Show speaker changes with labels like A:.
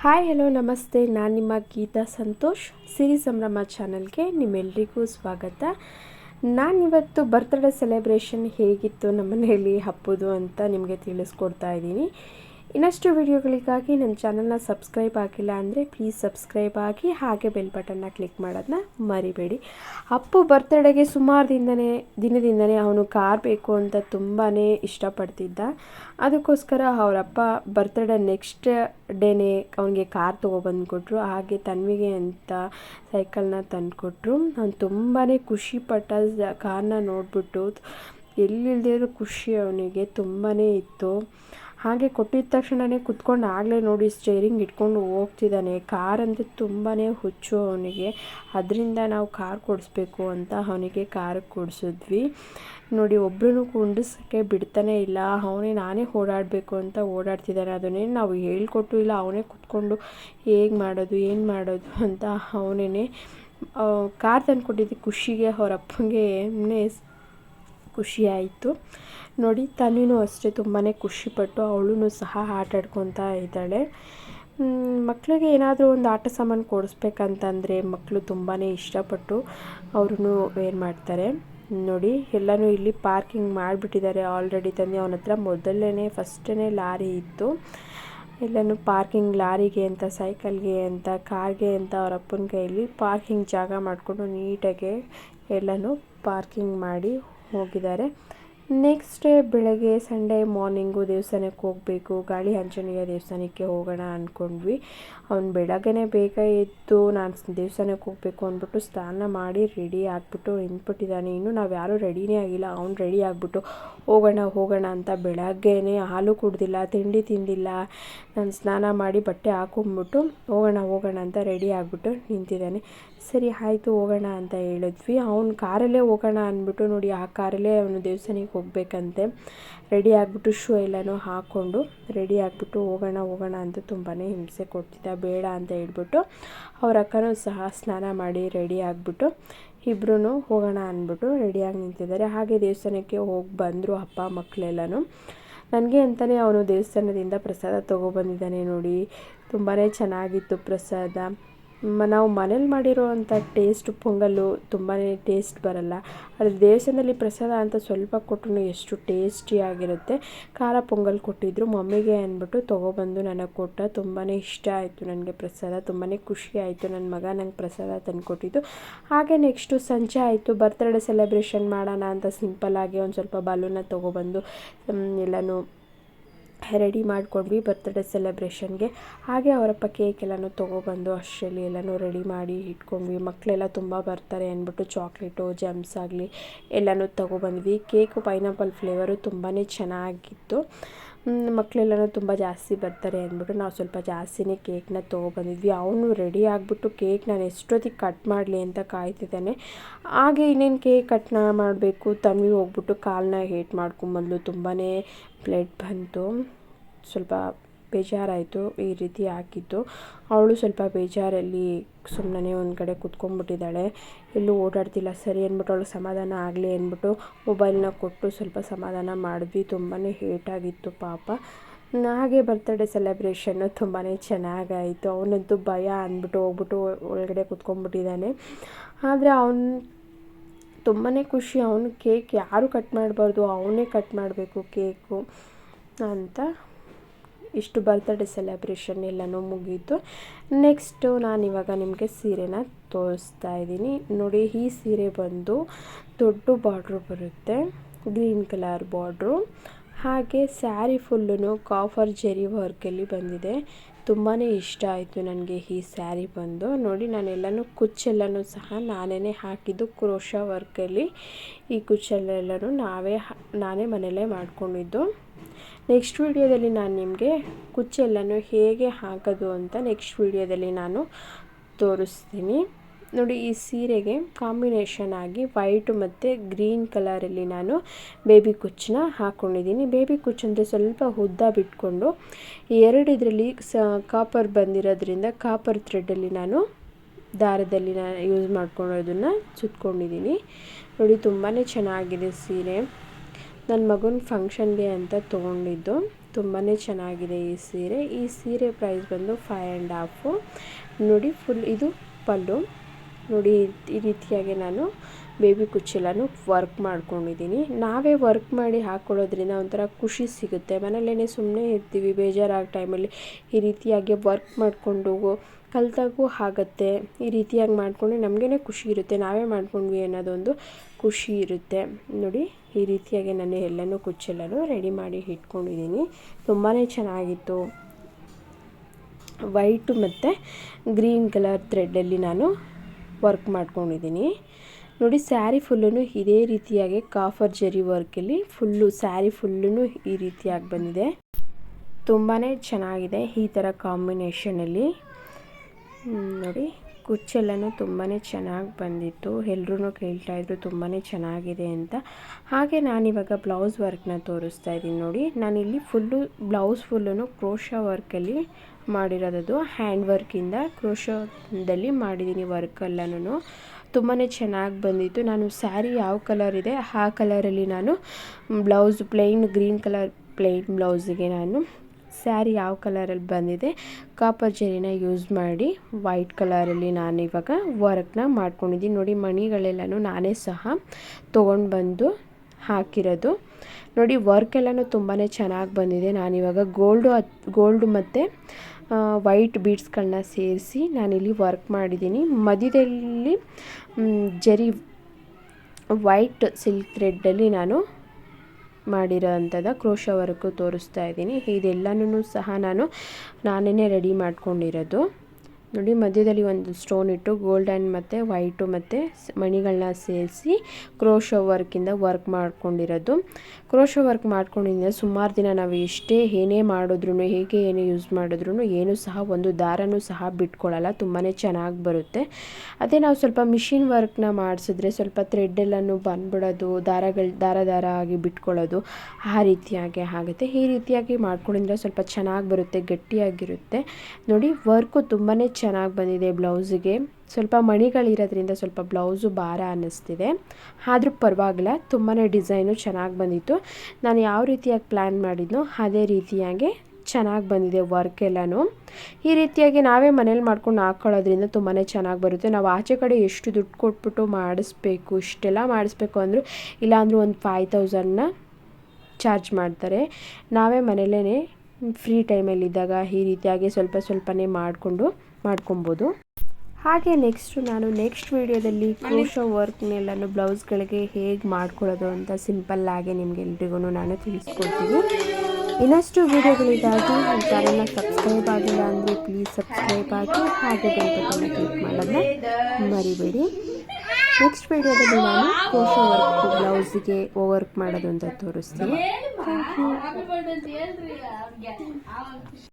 A: Hi hello ನಮಸ್ತೆ. ನಾನು ನಿಮ್ಮ ಗೀತಾ ಸಂತೋಷ್. ಸಿರಿ ಸಂಭ್ರಮ ಚಾನಲ್ಗೆ ನಿಮ್ಮೆಲ್ರಿಗೂ ಸ್ವಾಗತ. ನಾನಿವತ್ತು ಬರ್ತ್ಡೇ ಸೆಲೆಬ್ರೇಷನ್ ಹೇಗಿತ್ತು ನಮ್ಮ ಮನೆಯಲ್ಲಿ ಹಬ್ಬದು ಅಂತ ನಿಮಗೆ ತಿಳಿಸ್ಕೊಡ್ತಾ ಇದ್ದೀನಿ. ಇನ್ನಷ್ಟು ವಿಡಿಯೋಗಳಿಗಾಗಿ ನನ್ನ ಚಾನಲ್ನ ಸಬ್ಸ್ಕ್ರೈಬ್ ಆಗಿಲ್ಲ ಅಂದರೆ ಪ್ಲೀಸ್ ಸಬ್ಸ್ಕ್ರೈಬ್ ಆಗಿ ಹಾಗೆ ಬೆಲ್ ಬಟನ್ನ ಕ್ಲಿಕ್ ಮಾಡೋದನ್ನ ಮರಿಬೇಡಿ. ಅಪ್ಪು ಬರ್ತ್ಡೇಗೆ ಸುಮಾರು ದಿನನೇ ದಿನದಿಂದನೇ ಅವನು ಕಾರ್ ಬೇಕು ಅಂತ ತುಂಬಾ ಇಷ್ಟಪಡ್ತಿದ್ದ. ಅದಕ್ಕೋಸ್ಕರ ಅವರಪ್ಪ ಬರ್ತ್ಡೇ ನೆಕ್ಸ್ಟ್ ಡೇನೇ ಅವನಿಗೆ ಕಾರ್ ತೊಗೊಬಂದು ಕೊಟ್ಟರು ಹಾಗೆ ತನ್ವಿಗೆ ಅಂತ ಸೈಕಲ್ನ ತಂದುಕೊಟ್ರು. ಅವ್ನು ತುಂಬಾ ಖುಷಿಪಟ್ಟ ಕಾರ್ನ ನೋಡಿಬಿಟ್ಟು ಎಲ್ಲಿಲ್ದಿರೋ ಖುಷಿ ಅವನಿಗೆ ತುಂಬಾ ಇತ್ತು. ಹಾಗೆ ಕೊಟ್ಟಿದ್ದ ತಕ್ಷಣವೇ ಕುತ್ಕೊಂಡು ಆಗಲೇ ನೋಡಿ ಸ್ಟೇರಿಂಗ್ ಇಟ್ಕೊಂಡು ಹೋಗ್ತಿದ್ದಾನೆ. ಕಾರ್ ಅಂದರೆ ತುಂಬಾ ಹುಚ್ಚು ಅವನಿಗೆ. ಅದರಿಂದ ನಾವು ಕಾರ್ ಕೊಡಿಸ್ಬೇಕು ಅಂತ ಅವನಿಗೆ ಕಾರ್ ಕೊಡಿಸಿದ್ವಿ. ನೋಡಿ ಒಬ್ಬರೂ ಕುಂಡಿಸೋಕ್ಕೆ ಬಿಡ್ತಾನೆ ಇಲ್ಲ. ಅವನೇ ನಾನೇ ಓಡಾಡಬೇಕು ಅಂತ ಓಡಾಡ್ತಿದ್ದಾನೆ ಅದನ್ನೇ ನಾವು ಹೇಳ್ಕೊಟ್ಟು ಇಲ್ಲ, ಅವನೇ ಕುತ್ಕೊಂಡು ಹೇಗೆ ಮಾಡೋದು, ಏನು ಮಾಡೋದು ಅಂತ ಅವನೇ ಕಾರ್ ತಂದು ಕೊಟ್ಟಿದ್ದು ಖುಷಿಗೆ ಅವರಪ್ಪಂಗೆ ಖುಷಿಯಾಯಿತು ಖುಷಿ ನೋಡಿ, ತನ್ವಿನೂ ಅಷ್ಟೇ ತುಂಬಾ ಖುಷಿಪಟ್ಟು ಅವಳೂ ಸಹ ಆಟ ಆಡ್ಕೊತಾ ಇದ್ದಾಳೆ. ಮಕ್ಕಳಿಗೆ ಏನಾದರೂ ಒಂದು ಆಟ ಸಾಮಾನು ಕೊಡಿಸ್ಬೇಕಂತಂದರೆ ಮಕ್ಕಳು ತುಂಬಾ ಇಷ್ಟಪಟ್ಟು ಅವ್ರೂ ಏನು ಮಾಡ್ತಾರೆ. ನೋಡಿ, ಎಲ್ಲನೂ ಇಲ್ಲಿ ಪಾರ್ಕಿಂಗ್ ಮಾಡಿಬಿಟ್ಟಿದ್ದಾರೆ. ಆಲ್ರೆಡಿ ತಂದೆ ಅವನ ಹತ್ರ ಮೊದಲನೇ, ಫಸ್ಟನೇ ಲಾರಿ ಇತ್ತು. ಎಲ್ಲನೂ ಪಾರ್ಕಿಂಗ್ ಲಾರಿಗೆ ಅಂತ, ಸೈಕಲ್ಗೆ ಅಂತ, ಕಾರ್ಗೆ ಅಂತ ಅವ್ರ ಅಪ್ಪನ ಕೈಯಲ್ಲಿ ಪಾರ್ಕಿಂಗ್ ಜಾಗ ಮಾಡಿಕೊಂಡು ನೀಟಾಗೆ ಎಲ್ಲನೂ ಪಾರ್ಕಿಂಗ್ ಮಾಡಿ ಹೋಗಿದ್ದಾರೆ. ನೆಕ್ಸ್ಟ್ ಡೇ ಬೆಳಗ್ಗೆ ಸಂಡೇ ಮಾರ್ನಿಂಗು ದೇವಸ್ಥಾನಕ್ಕೆ ಹೋಗಬೇಕು. ಗಾಳಿ ಆಂಜನೇಯ ದೇವಸ್ಥಾನಕ್ಕೆ ಹೋಗೋಣ ಅಂದ್ಕೊಂಡ್ವಿ ಅವ್ನು ಬೆಳಗ್ಗೆ ಬೇಗ ಎದ್ದು ನಾನು ದೇವಸ್ಥಾನಕ್ಕೆ ಹೋಗಬೇಕು ಅಂದ್ಬಿಟ್ಟು ಸ್ನಾನ ಮಾಡಿ ರೆಡಿ ಆಗಿಬಿಟ್ಟು ನಿಂತ್ಬಿಟ್ಟಿದ್ದಾನೆ ಇನ್ನು ನಾವು ಯಾರೂ ರೆಡಿನೇ ಆಗಿಲ್ಲ. ಅವ್ನು ರೆಡಿ ಆಗಿಬಿಟ್ಟು ಹೋಗೋಣ ಹೋಗೋಣ ಅಂತ ಬೆಳಗ್ಗೆನೇ ಹಾಲು ಕುಡ್ದಿಲ್ಲ, ತಿಂಡಿ ತಿಂದಿಲ್ಲ. ನಾನು ಸ್ನಾನ ಮಾಡಿ ಬಟ್ಟೆ ಹಾಕೊಂಡ್ಬಿಟ್ಟು ಹೋಗೋಣ ಹೋಗೋಣ ಅಂತ ರೆಡಿ ಆಗಿಬಿಟ್ಟು ನಿಂತಿದ್ದಾನೆ. ಸರಿ, ಆಯಿತು, ಹೋಗೋಣ ಅಂತ ಹೇಳಿದ್ವಿ. ಅವ್ನು ಕಾರಲ್ಲೇ ಹೋಗೋಣ ಅಂದ್ಬಿಟ್ಟು ನೋಡಿ, ಆ ಕಾರಲ್ಲೇ ಅವನು ದೇವಸ್ಥಾನಕ್ಕೆ ಹೋಗ್ಬೇಕಂತೆ. ರೆಡಿ ಆಗಿಬಿಟ್ಟು ಶೂ ಎಲ್ಲನೂ ಹಾಕ್ಕೊಂಡು ರೆಡಿ ಆಗಿಬಿಟ್ಟು ಹೋಗೋಣ ಹೋಗೋಣ ಅಂತ ತುಂಬಾ ಹಿಂಸೆ ಕೊಡ್ತಿದ್ದ. ಬೇಡ ಅಂತ ಹೇಳ್ಬಿಟ್ಟು ಅವ್ರ ಅಕ್ಕನೂ ಸಹ ಸ್ನಾನ ಮಾಡಿ ರೆಡಿ ಆಗಿಬಿಟ್ಟು ಇಬ್ಬರೂ ಹೋಗೋಣ ಅಂದ್ಬಿಟ್ಟು ರೆಡಿಯಾಗಿ ನಿಂತಿದ್ದಾರೆ. ಹಾಗೆ ದೇವಸ್ಥಾನಕ್ಕೆ ಹೋಗಿ ಬಂದರು ಅಪ್ಪ ಮಕ್ಕಳೆಲ್ಲನೂ ನನಗೆ ಅಂತಲೇ ಅವನು ದೇವಸ್ಥಾನದಿಂದ ಪ್ರಸಾದ ತೊಗೊಬಂದಿದ್ದಾನೆ ನೋಡಿ. ತುಂಬಾ ಚೆನ್ನಾಗಿತ್ತು ಪ್ರಸಾದ. ನಾವು ಮನೇಲಿ ಮಾಡಿರೋವಂಥ ಟೇಸ್ಟ್ ಪೊಂಗಲ್ಲು ತುಂಬಾ ಟೇಸ್ಟ್ ಬರಲ್ಲ. ಆದರೆ ದೇವಸ್ಥಾನದಲ್ಲಿ ಪ್ರಸಾದ ಅಂತ ಸ್ವಲ್ಪ ಕೊಟ್ಟರು ಎಷ್ಟು ಟೇಸ್ಟಿಯಾಗಿರುತ್ತೆ ಖಾರ ಪೊಂಗಲ್ ಕೊಟ್ಟಿದ್ದರು ಮಮ್ಮಿಗೆ ಅಂದ್ಬಿಟ್ಟು ತೊಗೊಬಂದು ನನಗೆ ಕೊಟ್ಟ. ತುಂಬಾ ಇಷ್ಟ ಆಯಿತು ನನಗೆ ಪ್ರಸಾದ. ತುಂಬಾ ಖುಷಿ ಆಯಿತು ನನ್ನ ಮಗ ನಂಗೆ ಪ್ರಸಾದ ತಂದುಕೊಟ್ಟಿದ್ದು. ಹಾಗೆ ನೆಕ್ಸ್ಟು ಸಂಜೆ ಆಯಿತು. ಬರ್ತ್ಡೇ ಸೆಲೆಬ್ರೇಷನ್ ಮಾಡೋಣ ಅಂತ ಸಿಂಪಲ್ಲಾಗಿ ಒಂದು ಸ್ವಲ್ಪ ಬಲೂನ ತೊಗೊಬಂದು ಎಲ್ಲನೂ ರೆಡಿ ಮಾಡ್ಕೊಂಡ್ವಿ ಬರ್ತ್ಡೇ ಸೆಲೆಬ್ರೇಷನ್ಗೆ ಹಾಗೆ ಅವರಪ್ಪ ಕೇಕ್ ಎಲ್ಲನೂ ತೊಗೊಬಂದು ಅಷ್ಟರಲ್ಲಿ ಎಲ್ಲನೂ ರೆಡಿ ಮಾಡಿ ಇಟ್ಕೊಂಡ್ವಿ. ಮಕ್ಕಳೆಲ್ಲ ತುಂಬ ಬರ್ತಾರೆ ಅಂದ್ಬಿಟ್ಟು ಚಾಕ್ಲೇಟು ಜಮ್ಸ್ ಆಗಲಿ ಎಲ್ಲನೂ ತೊಗೊಬಂದ್ವಿ. ಕೇಕು ಪೈನಾಪಲ್ ಫ್ಲೇವರು ತುಂಬಾ ಚೆನ್ನಾಗಿತ್ತು. ಮಕ್ಕಳೆಲ್ಲನೂ ತುಂಬ ಜಾಸ್ತಿ ಬರ್ತಾರೆ ಅಂದ್ಬಿಟ್ಟು ನಾವು ಸ್ವಲ್ಪ ಜಾಸ್ತಿನೇ ಕೇಕ್ನ ತೊಗೊಬಂದಿದ್ವಿ. ಅವನು ರೆಡಿ ಆಗಿಬಿಟ್ಟು ಕೇಕ್ ನಾನು ಎಷ್ಟೊತ್ತಿಗೆ ಕಟ್ ಮಾಡಲಿ ಅಂತ ಕಾಯ್ತಿದ್ದಾನೆ. ಹಾಗೆ ಇನ್ನೇನು ಕೇಕ್ ಕಟ್ ಮಾಡಬೇಕು, ತನ್ವಿ ಹೋಗ್ಬಿಟ್ಟು ಕಾಲನ್ನ ಹೇಟ್ ಮಾಡ್ಕೊಂಬಂದ್ಲು. ತುಂಬಾ ಬ್ಲಡ್ ಬಂತು. ಸ್ವಲ್ಪ ಬೇಜಾರಾಯಿತು, ಈ ರೀತಿ ಹಾಕಿದ್ದು ಅವಳು ಸ್ವಲ್ಪ ಬೇಜಾರಲ್ಲಿ ಸುಮ್ಮನೆ ಒಂದು ಕಡೆ ಕುತ್ಕೊಂಡ್ಬಿಟ್ಟಿದ್ದಾಳೆ. ಎಲ್ಲೂ ಓಡಾಡ್ತಿಲ್ಲ ಸರಿ ಅಂದ್ಬಿಟ್ಟು ಅವಳು ಸಮಾಧಾನ ಆಗಲಿ ಅಂದ್ಬಿಟ್ಟು ಮೊಬೈಲ್ನ ಕೊಟ್ಟು ಸ್ವಲ್ಪ ಸಮಾಧಾನ ಮಾಡಿದ್ವಿ. ತುಂಬಾ ಹೇಟಾಗಿತ್ತು ಪಾಪ. ಹಾಗೆ ಬರ್ತ್ಡೇ ಸೆಲೆಬ್ರೇಷನ್ನು ತುಂಬಾ ಚೆನ್ನಾಗಾಯಿತು. ಅವನಂತೂ ಭಯ ಅಂದ್ಬಿಟ್ಟು ಹೋಗ್ಬಿಟ್ಟು ಒಳಗಡೆ ಕುತ್ಕೊಂಡ್ಬಿಟ್ಟಿದ್ದಾನೆ. ಆದರೆ ಅವನು ತುಂಬಾ ಖುಷಿ. ಅವನು ಕೇಕ್ ಯಾರೂ ಕಟ್ ಮಾಡಬಾರ್ದು? ಅವನೇ ಕಟ್ ಮಾಡಬೇಕು ಕೇಕು ಅಂತ. ಇಷ್ಟು ಬರ್ತ್ಡೇ ಸೆಲೆಬ್ರೇಷನ್ ಎಲ್ಲನೂ ಮುಗೀತು. ನೆಕ್ಸ್ಟು ನಾನು ಇವಾಗ ನಿಮಗೆ ಸೀರೆನ ತೋರಿಸ್ತಾ ಇದ್ದೀನಿ. ನೋಡಿ, ಈ ಸೀರೆ ಬಂದು ದೊಡ್ಡ ಬಾರ್ಡ್ರು ಬರುತ್ತೆ. ಗ್ರೀನ್ ಕಲರ್ ಬಾರ್ಡ್ರು ಹಾಗೆ ಸ್ಯಾರಿ ಫುಲ್ಲು ಕಾಫರ್ ಜೆರಿ ವರ್ಕಲ್ಲಿ ಬಂದಿದೆ. ತುಂಬಾ ಇಷ್ಟ ಆಯಿತು ನನಗೆ ಈ ಸ್ಯಾರಿ ಬಂದು. ನೋಡಿ, ನಾನೆಲ್ಲನೂ ಕುಚ್ಚೆಲ್ಲನೂ ಸಹ ನಾನೇ ಹಾಕಿದ್ದು ಕ್ರೋಶ ವರ್ಕಲ್ಲಿ. ಈ ಕುಚ್ಚೆಲ್ಲೆಲ್ಲನೂ ನಾವೇ ನಾನೇ ಮನೆಯಲ್ಲೇ ಮಾಡಿಕೊಂಡಿದ್ದು. ನೆಕ್ಸ್ಟ್ ವೀಡಿಯೋದಲ್ಲಿ ನಾನು ನಿಮಗೆ ಕುಚ್ಚೆಲ್ಲನೂ ಹೇಗೆ ಹಾಕೋದು ಅಂತ ನೆಕ್ಸ್ಟ್ ವೀಡಿಯೋದಲ್ಲಿ ನಾನು ತೋರಿಸ್ತೀನಿ. ನೋಡಿ, ಈ ಸೀರೆಗೆ ಕಾಂಬಿನೇಷನ್ ಆಗಿ ವೈಟು ಮತ್ತು ಗ್ರೀನ್ ಕಲರಲ್ಲಿ ನಾನು ಬೇಬಿ ಕುಚ್ಚನ್ನ ಹಾಕ್ಕೊಂಡಿದ್ದೀನಿ ಬೇಬಿ ಕುಚ್ ಅಂದರೆ ಸ್ವಲ್ಪ ಉದ್ದ ಬಿಟ್ಕೊಂಡು ಎರಡು ಇದರಲ್ಲಿ ಸ ಕಾಪರ್ ಬಂದಿರೋದ್ರಿಂದ ಕಾಪರ್ ಥ್ರೆಡ್ಡಲ್ಲಿ ನಾನು ದಾರದಲ್ಲಿ ನಾನು ಯೂಸ್ ಮಾಡ್ಕೊಳ್ಳೋದನ್ನು ಸುತ್ಕೊಂಡಿದ್ದೀನಿ. ನೋಡಿ ತುಂಬಾ ಚೆನ್ನಾಗಿದೆ ಸೀರೆ. ನನ್ನ ಮಗನ ಫಂಕ್ಷನ್ಗೆ ಅಂತ ತೊಗೊಂಡಿದ್ದು. ತುಂಬಾ ಚೆನ್ನಾಗಿದೆ ಈ ಸೀರೆ. ಈ ಸೀರೆ ಪ್ರೈಸ್ ಬಂದು ಫೈವ್ ಆ್ಯಂಡ್ ಹಾಫು ನೋಡಿ ಫುಲ್ ಇದು ಪಲ್ಲು. ನೋಡಿ, ಈ ರೀತಿಯಾಗಿ ನಾನು ಬೇಬಿ ಕುಚ್ಚೆಲ್ಲನೂ ವರ್ಕ್ ಮಾಡ್ಕೊಂಡಿದ್ದೀನಿ. ನಾವೇ ವರ್ಕ್ ಮಾಡಿ ಹಾಕ್ಕೊಳ್ಳೋದ್ರಿಂದ ಒಂಥರ ಖುಷಿ ಸಿಗುತ್ತೆ. ಮನೇಲೇ ಸುಮ್ಮನೆ ಇರ್ತೀವಿ, ಬೇಜಾರಾದ ಟೈಮಲ್ಲಿ ಈ ರೀತಿಯಾಗಿ ವರ್ಕ್ ಮಾಡಿಕೊಂಡು ಕಲ್ತಾಗೂ ಆಗುತ್ತೆ. ಈ ರೀತಿಯಾಗಿ ಮಾಡಿಕೊಂಡ್ರೆ ನಮಗೇ ಖುಷಿ ಇರುತ್ತೆ. ನಾವೇ ಮಾಡ್ಕೊಂಡ್ವಿ ಅನ್ನೋದೊಂದು ಖುಷಿ ಇರುತ್ತೆ. ನೋಡಿ, ಈ ರೀತಿಯಾಗಿ ನಾನು ಎಲ್ಲನೂ ಕುಚ್ಚೆಲ್ಲನೂ ರೆಡಿ ಮಾಡಿ ಇಟ್ಕೊಂಡಿದ್ದೀನಿ. ತುಂಬಾ ಚೆನ್ನಾಗಿತ್ತು. ವೈಟು ಮತ್ತು ಗ್ರೀನ್ ಕಲರ್ ಥ್ರೆಡ್ಡಲ್ಲಿ ನಾನು ವರ್ಕ್ ಮಾಡ್ಕೊಂಡಿದ್ದೀನಿ. ನೋಡಿ, ಸ್ಯಾರಿ ಫುಲ್ಲು ಇದೇ ರೀತಿಯಾಗಿ ಕಾಫರ್ ಜರಿ ವರ್ಕಲ್ಲಿ ಫುಲ್ಲು ಸ್ಯಾರಿ ಫುಲ್ಲು ಈ ರೀತಿಯಾಗಿ ಬಂದಿದೆ. ತುಂಬಾ ಚೆನ್ನಾಗಿದೆ ಈ ಥರ ಕಾಂಬಿನೇಷನಲ್ಲಿ. ನೋಡಿ. ಕುಚ್ಚೆಲ್ಲನೂ ತುಂಬಾ ಚೆನ್ನಾಗಿ ಬಂದಿತ್ತು. ಎಲ್ಲರೂ ಕೇಳ್ತಾಯಿದ್ರು ತುಂಬಾ ಚೆನ್ನಾಗಿದೆ ಅಂತ. ಹಾಗೆ ನಾನಿವಾಗ ಬ್ಲೌಸ್ ವರ್ಕ್ನ ತೋರಿಸ್ತಾ ಇದ್ದೀನಿ ನೋಡಿ. ನಾನಿಲ್ಲಿ ಫುಲ್ಲು ಬ್ಲೌಸ್ ಫುಲ್ಲೂ ಕ್ರೋಶ ವರ್ಕಲ್ಲಿ ಮಾಡಿರೋದು ಹ್ಯಾಂಡ್ ವರ್ಕಿಂದ ಕ್ರೋಶದಲ್ಲಿ ಮಾಡಿದ್ದೀನಿ ವರ್ಕೆಲ್ಲನೂ ತುಂಬಾ ಚೆನ್ನಾಗಿ ಬಂದಿತ್ತು. ನಾನು ಸ್ಯಾರಿ ಯಾವ ಕಲರ್ ಇದೆ ಆ ಕಲರಲ್ಲಿ ನಾನು blouse plain green colour plain ಬ್ಲೌಸಿಗೆ ನಾನು ಸ್ಯಾರಿ ಯಾವ ಕಲರಲ್ಲಿ ಬಂದಿದೆ? ಕಾಪರ್ ಜರಿನ ಯೂಸ್ ಮಾಡಿ, ವೈಟ್ ಕಲರಲ್ಲಿ ನಾನು ಇವಾಗ ವರ್ಕ್ನ ಮಾಡ್ಕೊಂಡಿದ್ದೀನಿ. ನೋಡಿ, ಮಣಿಗಳೆಲ್ಲನೂ ನಾನೇ ಸಹ ತೊಗೊಂಡು ಬಂದು ಹಾಕಿರೋದು. ನೋಡಿ, ವರ್ಕ್ ಎಲ್ಲನೂ ತುಂಬಾ ಚೆನ್ನಾಗಿ ಬಂದಿದೆ. ನಾನಿವಾಗ ಗೋಲ್ಡು ಗೋಲ್ಡು ಮತ್ತು ವೈಟ್ ಬೀಡ್ಸ್ಗಳನ್ನ ಸೇರಿಸಿ ನಾನಿಲ್ಲಿ ವರ್ಕ್ ಮಾಡಿದ್ದೀನಿ. ಮಧ್ಯದಲ್ಲಿ ಜರಿ, ವೈಟ್ ಸಿಲ್ಕ್ ಥ್ರೆಡ್ಡಲ್ಲಿ ನಾನು ಮಾಡಿರೋ ಅಂಥದ್ದು ಕ್ರೋಶ ವರ್ಕು ತೋರಿಸ್ತಾ ಇದ್ದೀನಿ. ಇದೆಲ್ಲನೂ ಸಹ ನಾನು ನಾನೇ ರೆಡಿ ಮಾಡ್ಕೊಂಡಿರೋದು. ನೋಡಿ, ಮಧ್ಯದಲ್ಲಿ ಒಂದು ಸ್ಟೋನ್ ಇಟ್ಟು ಗೋಲ್ಡನ್ ಮತ್ತು ವೈಟು ಮತ್ತು ಮಣಿಗಳನ್ನ ಸೇರಿಸಿ ಕ್ರೋಶೋ ವರ್ಕಿಂದ ವರ್ಕ್ ಮಾಡ್ಕೊಂಡಿರೋದು. ಕ್ರೋಶೋ ವರ್ಕ್ ಮಾಡ್ಕೊಂಡಿದ್ದ ಸುಮಾರು ದಿನ ನಾವು ಎಷ್ಟೇ ಏನೇ ಮಾಡಿದ್ರು ಹೇಗೆ ಏನೇ ಯೂಸ್ ಮಾಡಿದ್ರು ಏನು ಸಹ ಒಂದು ದಾರನೂ ಸಹ ಬಿಟ್ಕೊಳ್ಳಲ್ಲ ತುಂಬಾ ಚೆನ್ನಾಗಿ ಬರುತ್ತೆ. ಅದೇ ನಾವು ಸ್ವಲ್ಪ ಮಿಷಿನ್ ವರ್ಕ್ನ ಮಾಡಿಸಿದ್ರೆ ಸ್ವಲ್ಪ ಥ್ರೆಡ್ ಎಲ್ಲನೂ ಬಂದ್ಬಿಡೋದು, ದಾರಗಳು ದಾರ ದಾರ ಆಗಿ ಬಿಟ್ಕೊಳ್ಳೋದು ಆ ರೀತಿಯಾಗಿ ಆಗುತ್ತೆ. ಈ ರೀತಿಯಾಗಿ ಮಾಡ್ಕೊಂಡಿದ್ರೆ ಸ್ವಲ್ಪ ಚೆನ್ನಾಗಿ ಬರುತ್ತೆ, ಗಟ್ಟಿಯಾಗಿರುತ್ತೆ. ನೋಡಿ ವರ್ಕು ತುಂಬಾ ಚೆನ್ನಾಗಿ ಬಂದಿದೆ ಬ್ಲೌಸಿಗೆ. ಸ್ವಲ್ಪ ಮಣಿಗಳಿರೋದ್ರಿಂದ ಸ್ವಲ್ಪ ಬ್ಲೌಸು ಭಾರ ಅನ್ನಿಸ್ತಿದೆ. ಆದರೂ ಪರವಾಗಿಲ್ಲ ತುಂಬಾ ಡಿಸೈನು ಚೆನ್ನಾಗಿ ಬಂದಿತ್ತು. ನಾನು ಯಾವ ರೀತಿಯಾಗಿ ಪ್ಲ್ಯಾನ್ ಮಾಡಿದ್ನೋ ಅದೇ ರೀತಿಯಾಗಿ ಚೆನ್ನಾಗಿ ಬಂದಿದೆ ವರ್ಕ್ ಎಲ್ಲನೂ. ಈ ರೀತಿಯಾಗಿ ನಾವೇ ಮನೇಲಿ ಮಾಡ್ಕೊಂಡು ಹಾಕ್ಕೊಳ್ಳೋದ್ರಿಂದ ತುಂಬಾ ಚೆನ್ನಾಗಿ ಬರುತ್ತೆ. ನಾವು ಆಚೆ ಕಡೆ ಎಷ್ಟು ದುಡ್ಡು ಕೊಟ್ಬಿಟ್ಟು ಮಾಡಿಸ್ಬೇಕು, ಇಷ್ಟೆಲ್ಲ ಮಾಡಿಸ್ಬೇಕು ಅಂದರೂ ಇಲ್ಲಾಂದರೂ ಒಂದು ಫೈವ್ ತೌಸಂಡ್ನ ಚಾರ್ಜ್ ಮಾಡ್ತಾರೆ. ನಾವೇ ಮನೇಲೇ ಫ್ರೀ ಟೈಮಲ್ಲಿದ್ದಾಗ ಈ ರೀತಿಯಾಗಿ ಸ್ವಲ್ಪ ಸ್ವಲ್ಪನೇ ಮಾಡಿಕೊಂಡು ಮಾಡ್ಕೊಬೋದು. ಹಾಗೆ ನೆಕ್ಸ್ಟು ನಾನು ನೆಕ್ಸ್ಟ್ ವೀಡಿಯೋದಲ್ಲಿ ಕ್ರೋಶೋ ವರ್ಕ್ನೆಲ್ಲನೂ ಬ್ಲೌಸ್ಗಳಿಗೆ ಹೇಗೆ ಮಾಡ್ಕೊಳ್ಳೋದು ಅಂತ ಸಿಂಪಲ್ಲಾಗಿ ನಿಮಗೆಲ್ರಿಗೂ ನಾನು ತಿಳಿಸ್ಕೊಡ್ತೀನಿ. ಇನ್ನಷ್ಟು ವೀಡಿಯೋಗಳಿಗಾಗಿ ನನ್ನ ಚಾನಲ್ನ ಸಬ್ಸ್ಕ್ರೈಬ್ ಆಗಿಲ್ಲ ಅಂದರೆ ಪ್ಲೀಸ್ ಸಬ್ಸ್ಕ್ರೈಬ್ ಆಗಿ ಹಾಗೆ ಗಂಟೆಯನ್ನು ಕ್ಲಿಕ್ ಮಾಡೋದನ್ನ ಮರಿಬೇಡಿ. ನೆಕ್ಸ್ಟ್ ವೀಡಿಯೋದಲ್ಲಿ ನಾನು ಕೋಶ ವರ್ಕ್ ಬ್ಲೌಸ್ಗೆ ವರ್ಕ್ ಮಾಡೋದು ಅಂತ ತೋರಿಸ್ತೀನಿ. Thank you